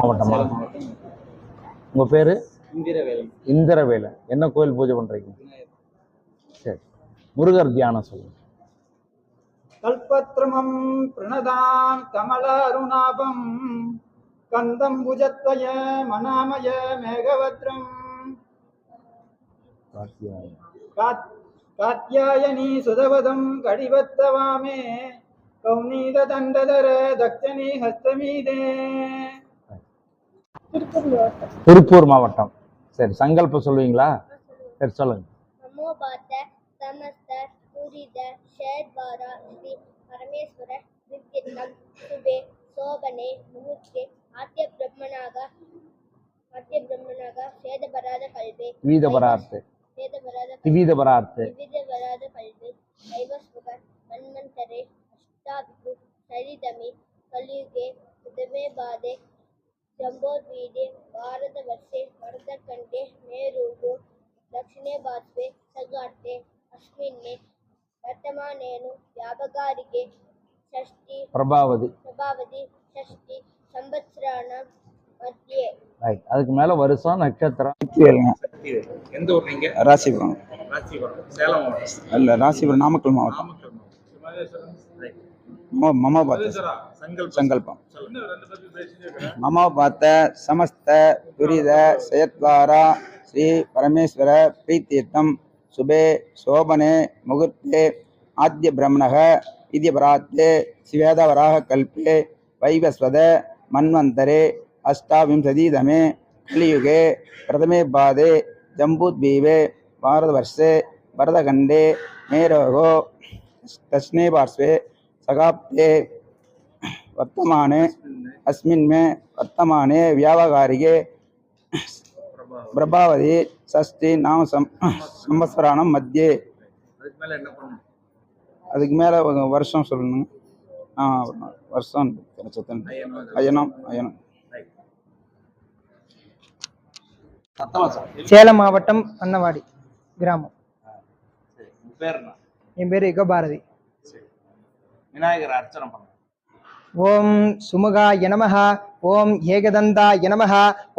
சேலம் மாவட்டமா. உங்க பேரு? இந்திரவேலன். இந்திரவேலன். என்ன கோயில் பூஜை பண்றீங்க? சரி. முருகர் தியானம் சொல்லுங்க. கல்பத்ரமம் பிரணதாம் கமலாருணாபம் கந்தம் புஜத்வய மனாமய மேகவத்ரம். காத்- காத்யாயனி சுதவதம் கடிவத்தவாமே கௌநீத தண்டதர தக்ஷணி ஹஸ்தமீதே. திருப்பூர் மாவட்டம். சரி சங்கல்பம் சொல்லுவீங்களா? சரி சொல்லுங்க. சமோபாத்த சமஸ்த புரித ஸ்ரீ பரமேஸ்வர விக்கிரம் சுபே சோபனே முகூர்த்தே ஆத்திய பிரம்மனாக ஆத்திய பிரம்மனாக வேதபராத கல்வி வீதபரார்த்து வேதபராத விவிதபரார்த்து விவிதபராத கல்வி தைவஸ்வக மன்மந்தரே அஷ்டாபிகு சரிதமி கலியுகே உதமே பாதே बाधे जम्बोद्वीदे भारतवर्षे भरतखण्डे मेरुगो दक्षिणे बाष्पे सगाटे अस्मिन्ने वर्तमानेनु व्यापकारिके षष्टि பிரபாவதி प्रभावति षष्टि संवत्सराणां मध्ये ரைட் அதுக்கு மேல வருஷம் நட்சத்திரம் எந்த ஊர் நீங்க ராசிபுரம் ராசிபுரம் சேலம் மாவட்டம் அல்ல ராசிபுரம் நாமக்கல் மாவட்டம் நாமக்கல் மாவட்டம் ಮಮ ಭಾತ ಸಂಕಲ್ಪ ಮಮ ಭಾತ ಸಮಸ್ತ ದುರಿದ ಸಯತ್ವಾರ ಶ್ರೀ ಪರಮೇಶ್ವರ ಪ್ರೀತೀರ್ಥಂ சுபே சோபனே முகூர்த்தே ஆத்திய பிரம்மணக இதியபராத்தே சிவேதவராக கல்பே வைவஸ்வத மன்வந்தரே அஷ்டாவிம்சதீதமே கலியுகே பிரதமே பாதே ஜம்பூத்பீவே பாரதவர்ஷே பரதகண்டே மேரோகோ தஷ்ணே பார்ஸ்வே சகாப்தே வர்த்தமானே அஸ்மின்மே வர்த்தமானே வியாபகாரிகே பிரபாவதி சஷ்டி நாம சம் சம்பஸ்வராணம் மத்தியே. அதுக்கு மேலே வருஷம் சொல்லணும். வருஷம் அயனம் அயனம். சேலம் மாவட்டம் அன்னவாடி கிராமம். என் பேர் யுகபாரதி விநாயகர் அர்ச்சனை பண்ணுங்க ஓம் சுமுகாய நமः ஓம் ஏகதந்தாய நமः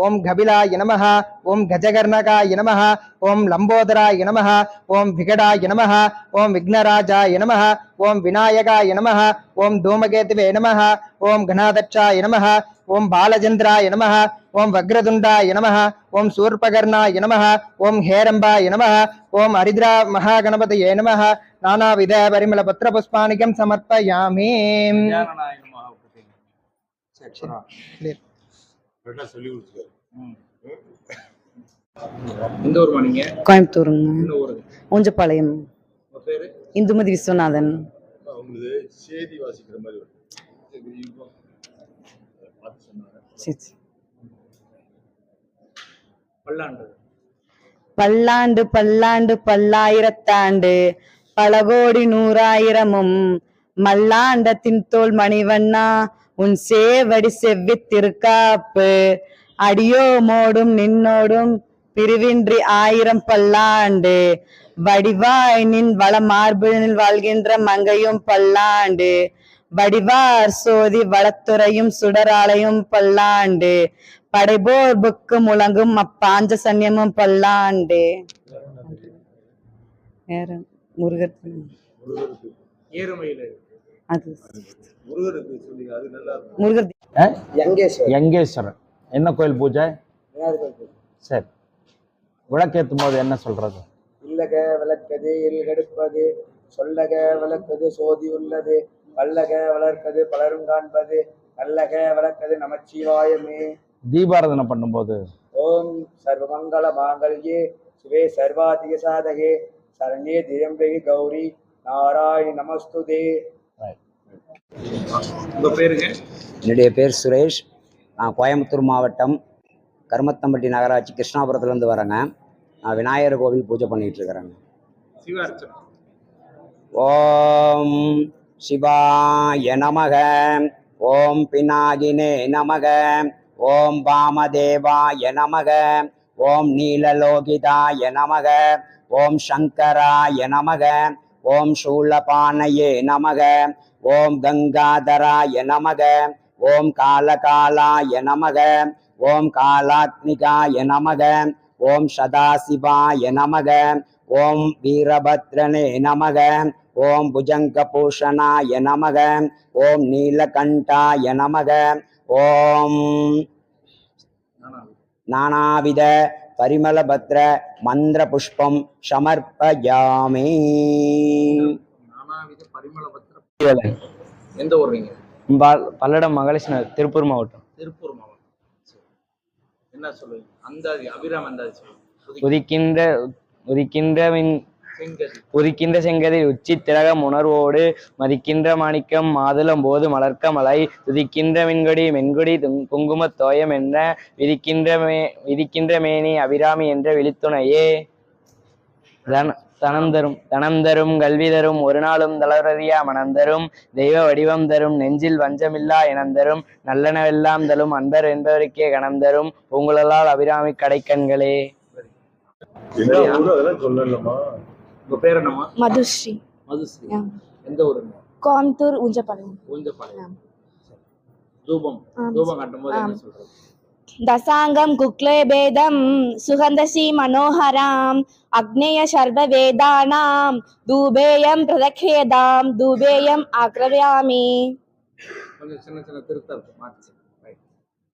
ஓம் கபிலாய நமः ஓம் கஜகர்ணகாய நமः ஓம் லம்போதராய நமः ஓம் விகடாய நமः ஓம் விக்னராஜாய நமः ஓம் விநாயகாய நமः ஓம் தூமகேதுவே நமः ஓம் கணாதட்சாய நமः ஓம் பாலச்சந்திராய நமः ஓம் வக்ரதுண்டாய நமः ஓம் சூர்பகர்ணாய நமः ஓம் ஹேரம்பாய நமः ஓம் ஹரித்ரா மகாகணபதயே நமः நானாவித பரிமள பத்திர புஷ்பாணிகம் சமர்ப்பயாமி கோயம்புத்தூருங்க. ஊஞ்சப்பாளையம். இந்துமதி விஸ்வநாதன். சரி. பல்லாண்டு. பல்லாண்டு பல்லாண்டு பல்லாயிரத்தாண்டு பல கோடி நூறாயிரமும் மல்லாண்டத்தின் தோல் மணிவண்ணா உன் சேவடி செவ்வி திருக்காப்பு அடியோ மோடும் நின்னோடும் பிரிவின்றி ஆயிரம் பல்லாண்டு வடிவாய் நின் வள மார்பினில் வாழ்கின்ற மங்கையும் பல்லாண்டு வடிவார் சோதி வளத்துறையும் சுடராலையும் பல்லாண்டு படைபோர் புக்கு முழங்கும் அப்பாஞ்ச சன்னியமும் பல்லாண்டு. வேற முருகர் ஏறுமையில. அது. முருகர் யங்கேஸ்வரன் என்ன கோயில் பூஜை? சரி. விளக்கேற்றும் போது என்ன சொல்றது? இல்லக விளக்கது இருகெடுப்பது சொல்லக விளக்கது சோதி உள்ளது பல்லக வளர்க்கது பலரும் காண்பது நல்லக விளக்கது நமச்சிவாயமே. தீபாராதனை பண்ணும்போது. ஓம் சர்வமங்கள மாங்கல்யே சிவே சர்வாதிக சாதகே சரண்யே திரியம்பகி கௌரி நாராயணி நமஸ்துதே. உங்க பேருங்க? என்னுடைய பேர் சுரேஷ். நான் கோயம்புத்தூர் மாவட்டம் கருமத்தம்பட்டி நகராட்சி கிருஷ்ணாபுரத்துலேருந்து வரேங்க. நான் விநாயகர் கோவில் பூஜை பண்ணிட்டு இருக்கிறேங்க. ஓம் சிவாய நமக. ஓம் பினாகினே நமக. ஓம் வாமதேவாய நமக ஓம் நீலலோகிதாய நமக ஓம் சங்கராய நமக ஓம் சூலபானையே நமக ஓம் கங்காதராய நமக ஓம் காலகாலாய நமக ஓம் காலாத்மிகாய நமக ஓம் சதாசிவாய நமக ஓம் வீரபத்ரனே நமக ஓம் புஜங்க பூஷணாய நமக ஓம் நீலகண்டாய நமக ஓம். நானாவித பரிமளபத்ர மந்திர புஷ்பம் சமர்ப்பயாமி. எந்த ஊர் நீங்க? பல்லடம் மகாலட்சுமி திருப்பூர் மாவட்டம். திருப்பூர் மாவட்டம். என்ன சொல்லுவீங்க? அந்தாதி அபிராம் அந்தாதி சொல்லுங்க உதிக்கின்ற உதிக்கின்ற மின் செங்கதி உதிக்கின்ற செங்கதில் உச்சி திலகம் உணர்வோடு மதிக்கின்ற மாணிக்கம் மாதுளம் போது மலர்க்க மலை துதிக்கின்ற மின்கொடி மென்கொடி குங்குமத் தோயம் என்ற விதிக்கின்ற மே விதிக்கின்ற மேனி அபிராமி என்ற விழித்துணையே. தன தனம் தரும் தனம் தரும் கல்வி தரும் ஒரு நாளும் தளரறியா மனம் தரும் தெய்வ வடிவம் தரும் நெஞ்சில் வஞ்சமில்லா இனம் தரும் நல்லனவெல்லாம் தரும் அன்பர் என்பவருக்கே கணம் தரும் உங்களால் அபிராமி கடைக்கண்களே. உங்க பேர் என்னம்மா? மதுஸ்ரீ. மதுஸ்ரீ. எந்த ஊருங்க கோயம்புத்தூர் ஊஞ்சப்பாளையம். ஊஞ்சப்பாளையம். தூபம். தூபம் காட்டும்போது என்ன சொல்றது? దశాంగం కుక్లభేదం సుగంధశ్రీ మనోహరాం అగ్నేయ సర్వవేదానాం దూబేయం ప్రదక్షేదాం దూబేయం ఆక్రవ్యామి చిన్న చిన్న తిరుగుతారు